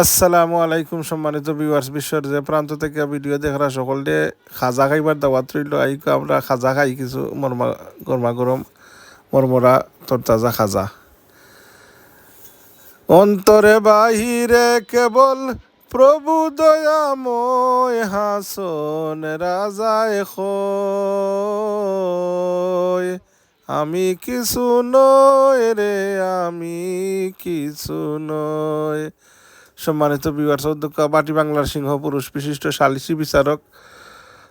আসসালামু আলাইকুম সম্মানিত ভিউয়ার্স বিশ্বের যে প্রান্ত থেকে ভিডিও দেখারা সকলকে খাজা খাইবার দাওয়াত রইল। আইকো আমরা খাজা খাই কিছু মরমা, গরমা গরম মরমরা তরতাজা খাজা। অন্তরে বাহিরে কেবল প্রভু দয়াময় হাসন রাজায় খয়। আমি কিছু নয় রে, আমি কিছু নয়। সম্মানিত বিভার্স অধ্যক্ষ বাটি বাংলার সিংহ পুরুষ বিশিষ্ট সালিসি বিচারক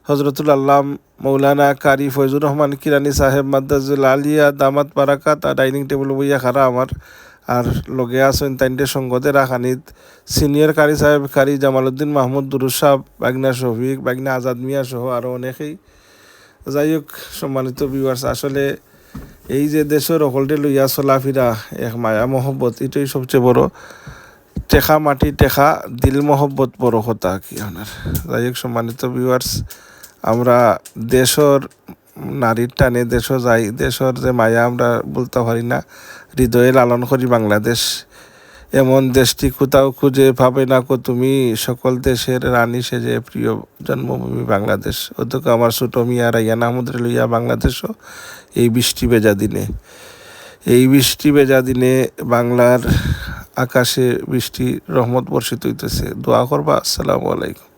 হজরতুল আল্লাহ মৌলানা কারি ফৈজুর রহমান কিরানি সাহেব মাদ্দাজুল আলিয়া দামাত বারাকাত আর ডাইনিং টেবিল বইয়া খারা আমার। আর লগে আছেন তাইনটে সঙ্গতে রাখানিত সিনিয়র কারি সাহেব কারি জামালউদ্দিন মাহমুদ দুরুজ সাহ, বাগনা শফিক, বাগনা আজাদ মিয়া সহ আরও অনেকেই। যাই হোক, সম্মানিত ভিউয়ার্স আসলে এই যে দেশের অকলটে লইয়া চলাফিরা, এক মায়া মহব্বত, এটাই সবচেয়ে বড়। টেকা মাটি টেকা দিল মহব্বত বড় কথা কি আপনার যাই হোক, সম্মানিত ভিউয়ার্স আমরা দেশর নারীর টানে দেশ যাই, দেশর যে মায়া আমরা বলতে পারি না, হৃদয়ে লালন করি বাংলাদেশ। এমন দেশটি কোথাও খুঁজে পাবে না কো তুমি, সকল দেশের রানী সেজে প্রিয় জন্মভূমি বাংলাদেশ। অধ্যক্ষ আমার ছোট মিয়া রাইয়া নাহমুদ্রে লইয়া বাংলাদেশও এই বৃষ্টি বেজা দিনে। এই বৃষ্টি বেজা দিনে বাংলার আকাশে বৃষ্টি রহমত বর্ষিত হইতেছে। দোয়া করবা। আসসালামু আলাইকুম।